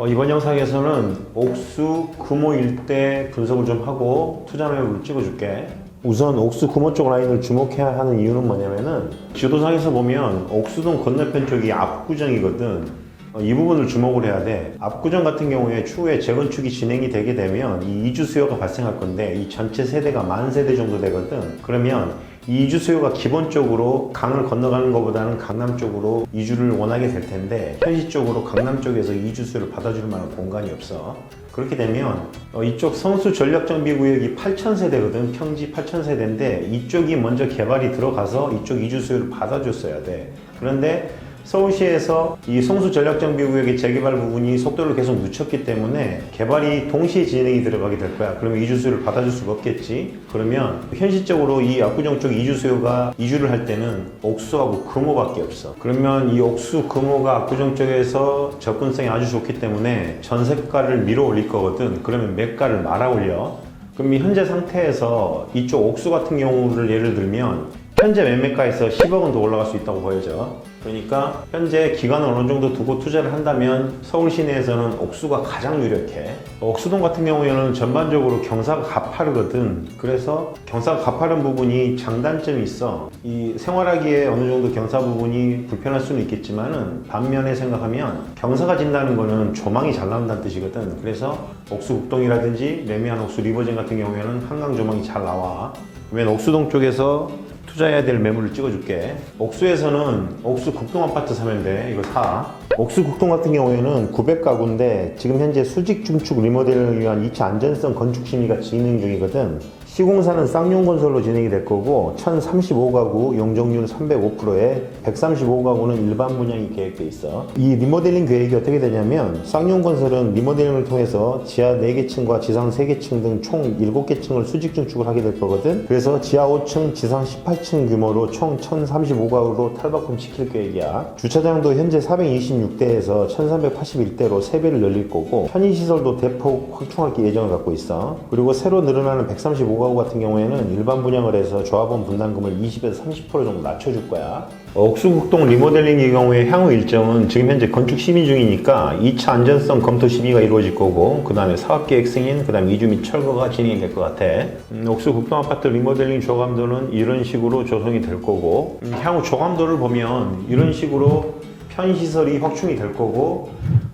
어, 이번 영상에서는 옥수 금호 일대 분석을 좀 하고 투자 매물을 찍어줄게. 우선 옥수 금호 쪽 라인을 주목해야 하는 이유는 뭐냐면은 지도상에서 보면 옥수동 건너편 쪽이 압구정이거든. 어, 이 부분을 주목을 해야 돼. 압구정 같은 경우에 추후에 재건축이 진행이 되게 되면 이 이주 수요가 발생할 건데 이 전체 세대가 만 세대 정도 되거든. 그러면 이 이주 수요가 기본적으로 강을 건너가는 것보다는 강남 쪽으로 이주를 원하게 될 텐데 현실적으로 강남 쪽에서 이주 수요를 받아줄 만한 공간이 없어. 그렇게 되면 어, 이쪽 성수 전략정비 구역이 8,000세대거든. 평지 8,000세대인데 이쪽이 먼저 개발이 들어가서 이쪽 이주 수요를 받아줬어야 돼. 그런데 서울시에서 이 성수 전략정비구역의 재개발 부분이 속도를 계속 늦췄기 때문에 개발이 동시에 진행이 들어가게 될 거야. 그러면 이주수요를 받아줄 수가 없겠지. 그러면 현실적으로 이 압구정 쪽 이주수요가 이주를 할 때는 옥수하고 금호밖에 없어. 그러면 이 옥수, 금호가 압구정 쪽에서 접근성이 아주 좋기 때문에 전세가를 밀어 올릴 거거든. 그러면 매가를 말아 올려. 그럼 이 현재 상태에서 이쪽 옥수 같은 경우를 예를 들면 현재 매매가에서 10억 원더 올라갈 수 있다고 보여져. 그러니까 현재 기간을 어느 정도 두고 투자를 한다면 서울 시내에서는 옥수가 가장 유력해. 옥수동 같은 경우에는 전반적으로 경사가 가파르거든. 그래서 경사가 가파른 부분이 장단점이 있어. 이 생활하기에 어느 정도 경사 부분이 불편할 수는 있겠지만 은 반면에 생각하면 경사가 진다는 거는 조망이 잘 나온다는 뜻이거든. 그래서 옥수 국동이라든지 레미안 옥수 리버진 같은 경우에는 한강 조망이 잘 나와. 그러면 옥수동 쪽에서 투자해야 될 매물을 찍어줄게. 옥수에서는 옥수 국동 아파트 사면 돼. 이거 사. 옥수 국동 같은 경우에는 900가구인데 지금 현재 수직 중축 리모델링을 위한 2차 안전성 건축 심의가 진행 중이거든. 시공사는 쌍용건설로 진행이 될 거고 1035가구 용적률 305%에 135가구는 일반 분양이 계획돼 있어. 이 리모델링 계획이 어떻게 되냐면 쌍용건설은 리모델링을 통해서 지하 4개 층과 지상 3개 층 등 총 7개 층을 수직 중축을 하게 될 거거든. 그래서 지하 5층, 지상 18층 규모로 총 1035가구로 탈바꿈 시킬 계획이야. 주차장도 현재 426대에서 1381대로 3배를 열릴 거고 편의시설도 대폭 확충할 예정을 갖고 있어. 그리고 새로 늘어나는 135 가구 같은 경우에는 일반 분양을 해서 조합원 분담금을 20에서 30% 정도 낮춰줄 거야. 옥수국동 리모델링의 경우에 향후 일정은 지금 현재 건축 심의 중이니까 2차 안전성 검토 심의가 이루어질 거고 그 다음에 사업계획 승인, 그 다음에 이주 및 철거가 진행이 될 것 같아. 음, 옥수국동 아파트 리모델링 조감도는 이런 식으로 조성이 될 거고 음, 향후 조감도를 보면 이런 식으로 편시설이 확충이 될 거고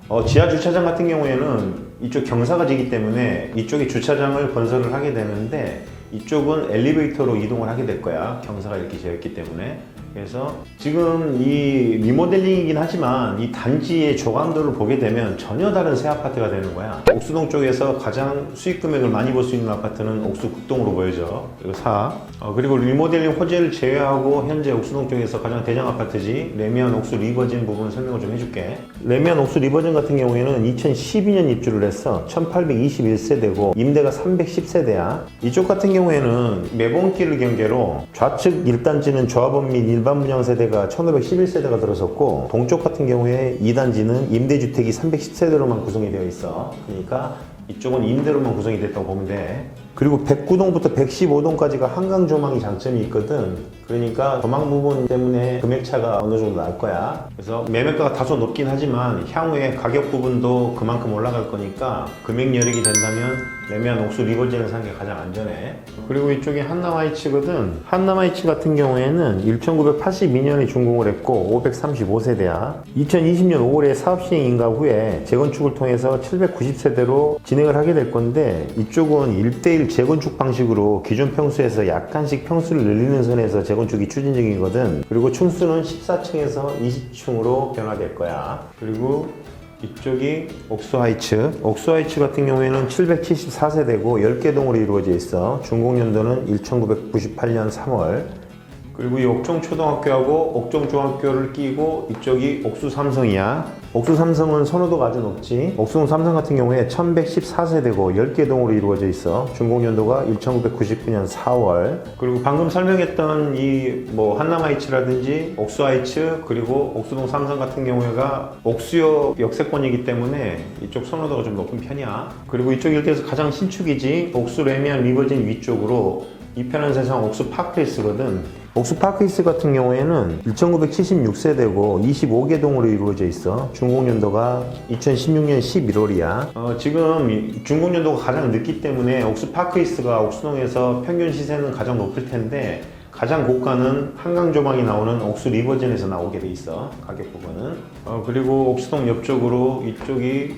어, 지하 주차장 같은 경우에는 이쪽 경사가 지기 때문에 이쪽에 주차장을 건설을 하게 되는데 이쪽은 엘리베이터로 이동을 하게 될 거야. 경사가 이렇게 되었기 때문에. 그래서 지금 이 리모델링이긴 하지만 이 단지의 조감도를 보게 되면 전혀 다른 새 아파트가 되는 거야. 옥수동 쪽에서 가장 수익 금액을 많이 볼 수 있는 아파트는 옥수 국동으로 보여져. 그리고 4. 어, 그리고 리모델링 호재를 제외하고 현재 옥수동 쪽에서 가장 대장 아파트지 레미안 옥수 리버진 부분 설명을 좀 해줄게. 레미안 옥수 리버진 같은 경우에는 2012년 입주를 했어. 1821세대고 임대가 310세대야. 이쪽 같은 경우에는 매봉길을 경계로 좌측 1단지는 조합원 및 일반 분양 세대가 1511세대가 들어섰고 동쪽 같은 경우에 2단지는 임대주택이 310세대로만 구성이 되어 있어. 그러니까 이쪽은 임대로만 구성이 됐다고 보면 돼. 그리고 109동부터 115동까지가 한강 조망이 장점이 있거든. 그러니까 조망 부분 때문에 금액차가 어느 정도 날 거야. 그래서 매매가가 다소 높긴 하지만 향후에 가격 부분도 그만큼 올라갈 거니까 금액 여력이 된다면 매매한 옥수 리버진을 사는 게 가장 안전해. 그리고 이쪽이 한남하이츠거든. 한남하이츠 같은 경우에는 1982년에 준공을 했고 535세대야. 2020년 5월에 사업 시행 인가 후에 재건축을 통해서 790세대로 진행을 하게 될 건데 이쪽은 1대1 재건축 방식으로 기존 평수에서 약간씩 평수를 늘리는 선에서 재 건축이 추진 중이거든. 그리고 층수는 14층에서 20층으로 변화될 거야. 그리고 이쪽이 옥수하이츠. 옥수하이츠 같은 경우에는 774세대고 10개 동으로 이루어져 있어. 준공연도는 1998년 3월. 그리고 이 옥정 초등학교하고 옥정 중학교를 끼고 이쪽이 옥수 삼성이야. 옥수 삼성은 선호도가 아주 높지. 옥수 삼성 같은 경우에 1114세대고 10개 동으로 이루어져 있어. 준공 연도가 1999년 4월. 그리고 방금 설명했던 이 뭐 한남하이츠라든지 옥수하이츠 그리고 옥수동 삼성 같은 경우가 옥수역 역세권이기 때문에 이쪽 선호도가 좀 높은 편이야. 그리고 이쪽 일대에서 가장 신축이지 옥수 레미안 리버진 위쪽으로 이 편은 세상 옥수 파크리스거든. 옥수 파크리스 같은 경우에는 1976세대고 25개 동으로 이루어져 있어. 준공연도가 2016년 11월이야. 어, 지금 이 준공연도가 가장 늦기 때문에 옥수 파크리스가 옥수동에서 평균 시세는 가장 높을 텐데 가장 고가는 한강 조망이 나오는 옥수 리버전에서 나오게 돼 있어. 가격 부분은. 어, 그리고 옥수동 옆쪽으로 이쪽이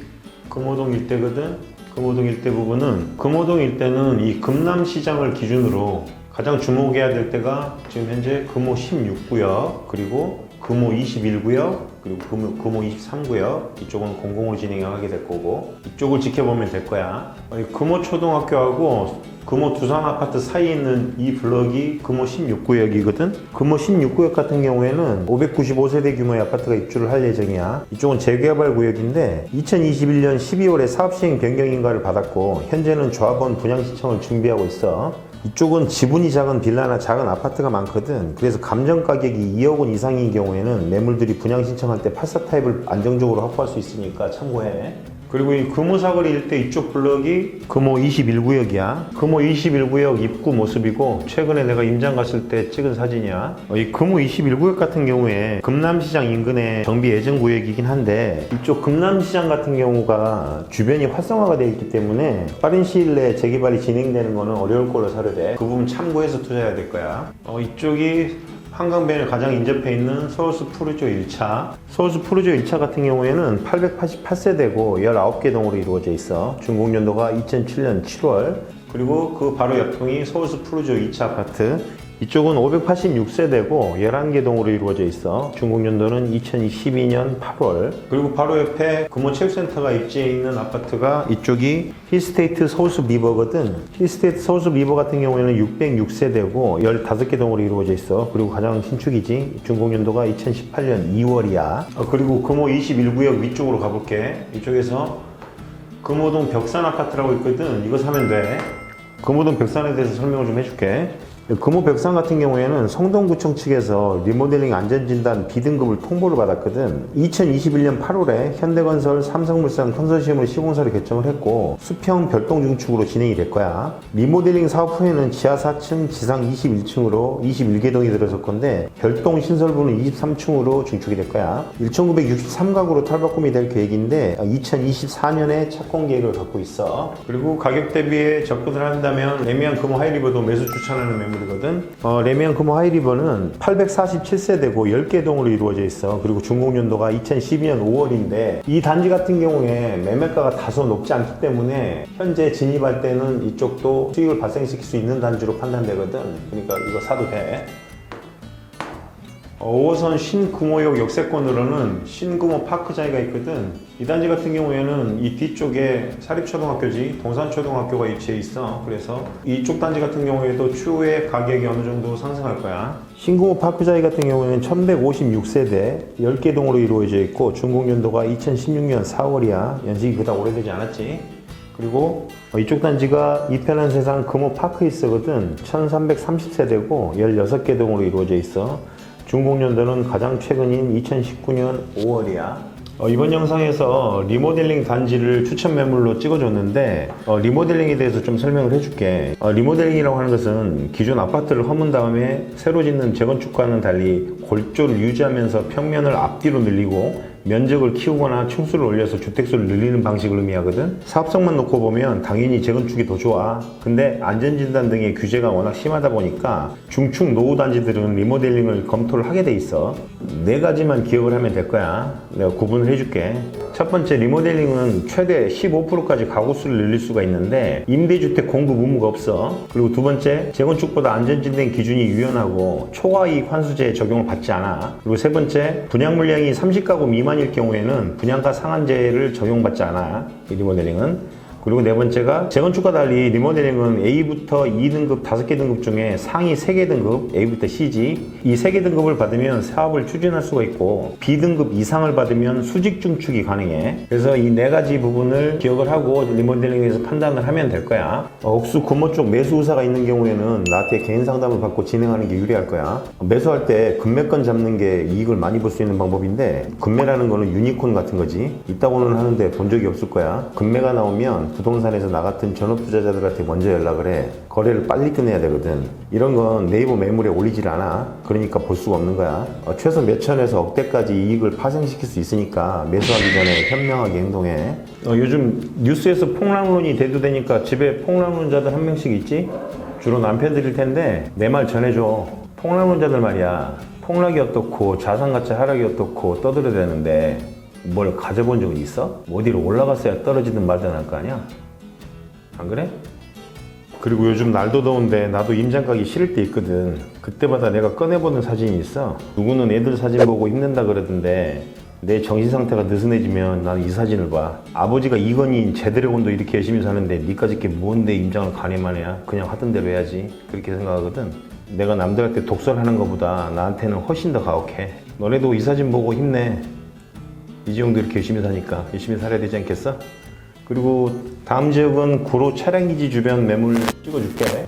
금호동 일대거든. 금호동 일대 부분은 금호동 일대는 이 금남시장을 기준으로 가장 주목해야 될 때가 지금 현재 금호 16구역 그리고 금호 21구역 그리고 금호, 금호 23구역 이쪽은 공공으로 진행하게 될 거고 이쪽을 지켜보면 될 거야. 금호 초등학교하고 금호 두산 아파트 사이에 있는 이 블럭이 금호 16구역이거든? 금호 16구역 같은 경우에는 595세대 규모의 아파트가 입주를 할 예정이야. 이쪽은 재개발 구역인데 2021년 12월에 사업시행 변경 인가를 받았고 현재는 조합원 분양 신청을 준비하고 있어 이쪽은 지분이 작은 빌라나 작은 아파트가 많거든. 그래서 감정 가격이 2억 원 이상인 경우에는 매물들이 분양 신청할 때 84 타입을 안정적으로 확보할 수 있으니까 참고해. 그리고 이 금호사거리 일대 이쪽 블럭이 금호 21구역이야. 금호 21구역 입구 모습이고 최근에 내가 임장 갔을 때 찍은 사진이야. 어, 이 금호 21구역 같은 경우에 금남시장 인근의 정비 예정 구역이긴 한데 이쪽 금남시장 같은 경우가 주변이 활성화가 되어 있기 때문에 빠른 시일 내에 재개발이 진행되는 거는 어려울 거로 사료돼. 그 부분 참고해서 투자해야 될 거야. 어, 이쪽이 한강변에 가장 인접해 있는 서울수 푸르조 1차. 서울수 푸르조 1차 같은 경우에는 888세대고 19개 동으로 이루어져 있어. 준공 연도가 2007년 7월. 그리고 그 바로 옆동이 서울수 푸르조 2차 아파트. 이쪽은 586세대고 11개 동으로 이루어져 있어. 준공연도는 2012년 8월. 그리고 바로 옆에 금호체육센터가 입지해 있는 아파트가 이쪽이 힐스테이트 서울숲 리버거든. 힐스테이트 서울숲 리버 같은 경우에는 606세대고 15개 동으로 이루어져 있어. 그리고 가장 신축이지. 준공연도가 2018년 2월이야. 그리고 금호 21구역 위쪽으로 가볼게. 이쪽에서 금호동 벽산 아파트라고 있거든. 이거 사면 돼. 금호동 벽산에 대해서 설명을 좀 해줄게. 금호 벽산 같은 경우에는 성동구청 측에서 리모델링 안전진단 B등급을 통보를 받았거든. 2021년 8월에 현대건설, 삼성물산 컨소시엄으로 시공사를 개청을 했고 수평 별동 중축으로 진행이 될 거야. 리모델링 사업 후에는 지하 4층, 지상 21층으로 21개 동이 들어설 건데 별동 신설부는 23층으로 중축이 될 거야. 1963가구로 탈바꿈이 될 계획인데 2024년에 착공 계획을 갖고 있어. 그리고 가격 대비에 접근을 한다면 레미안 금호 하이리버도 매수 추천하는 매물 이거든. 어, 레미안 금호 하이리버는 847세대고 10개 동으로 이루어져 있어. 그리고 준공연도가 2012년 5월인데 이 단지 같은 경우에 매매가가 다소 높지 않기 때문에 현재 진입할 때는 이쪽도 수익을 발생시킬 수 있는 단지로 판단되거든. 그러니까 이거 사도 돼. 어, 5호선 신금호역 역세권으로는 신금호 파크자리가 있거든. 이 단지 같은 경우에는 이 뒤쪽에 사립초등학교지 동산초등학교가 위치해 있어. 그래서 이쪽 단지 같은 경우에도 추후에 가격이 어느 정도 상승할 거야. 신금호 파크자리 같은 경우에는 1156세대 10개 동으로 이루어져 있고 준공 연도가 2016년 4월이야. 연식이 그닥 오래되지 않았지. 그리고 어, 이쪽 단지가 이편한 세상 금호 파크이스거든 1330세대고 16개 동으로 이루어져 있어 중공연도는 가장 최근인 2019년 5월이야. 어, 이번 영상에서 리모델링 단지를 추천 매물로 찍어줬는데 어, 리모델링에 대해서 좀 설명을 해줄게. 어, 리모델링이라고 하는 것은 기존 아파트를 허문 다음에 새로 짓는 재건축과는 달리 골조를 유지하면서 평면을 앞뒤로 늘리고 면적을 키우거나 층수를 올려서 주택수를 늘리는 방식을 의미하거든. 사업성만 놓고 보면 당연히 재건축이 더 좋아. 근데 안전진단 등의 규제가 워낙 심하다 보니까 중축 노후 단지들은 리모델링을 검토를 하게 돼 있어. 네 가지만 기억을 하면 될 거야. 내가 구분을 해줄게. 첫 번째 리모델링은 최대 15%까지 가구수를 늘릴 수가 있는데 임대주택 공급 의무가 없어. 그리고 두 번째 재건축보다 안전진단 기준이 유연하고 초과이익 환수제 적용을 받지 않아. 그리고 세 번째 분양 물량이 30가구 미만일 경우에는 분양가 상한제를 적용받지 않아. 이 리모델링은. 그리고 네 번째가 재건축과 달리 리모델링은 A부터 2등급 5개 등급 중에 상위 3개 등급 A부터 C지. 이 3개 등급을 받으면 사업을 추진할 수가 있고 B등급 이상을 받으면 수직 중축이 가능해. 그래서 이 네 가지 부분을 기억을 하고 리모델링에서 판단을 하면 될 거야. 어, 옥수 금호 쪽 매수 의사가 있는 경우에는 나한테 개인 상담을 받고 진행하는 게 유리할 거야. 매수할 때 금매권 잡는 게 이익을 많이 볼 수 있는 방법인데 금매라는 거는 유니콘 같은 거지. 있다고는 하는데 본 적이 없을 거야. 금매가 나오면 부동산에서 나 같은 전업 투자자들한테 먼저 연락을 해. 거래를 빨리 끝내야 되거든. 이런 건 네이버 매물에 올리질 않아. 그러니까 볼 수가 없는 거야. 어, 최소 몇 천에서 억대까지 이익을 파생시킬 수 있으니까 매수하기 전에 현명하게 행동해. 어, 요즘 뉴스에서 폭락론이 대두되니까 집에 폭락론자들 한 명씩 있지? 주로 남편들일 텐데 내 말 전해줘. 폭락론자들 말이야. 폭락이 어떻고 자산 가치 하락이 어떻고 떠들어대는데 뭘 가져본 적은 있어? 어디로 올라갔어야 떨어지든 말든 할 거 아니야? 안 그래? 그리고 요즘 날도 더운데 나도 임장 가기 싫을 때 있거든. 그때마다 내가 꺼내보는 사진이 있어. 누구는 애들 사진 보고 힘든다 그러던데 내 정신 상태가 느슨해지면 나는 이 사진을 봐. 아버지가 이건희 제드래곤도 이렇게 열심히 사는데 니까지 게 뭔데 임장을 가네만 해야? 그냥 하던 대로 해야지. 그렇게 생각하거든. 내가 남들한테 독설하는 것보다 나한테는 훨씬 더 가혹해. 너네도 이 사진 보고 힘내. 이지용도 이렇게 열심히 사니까 열심히 살아야 되지 않겠어? 그리고 다음 지역은 구로 차량기지 주변 매물 찍어줄게.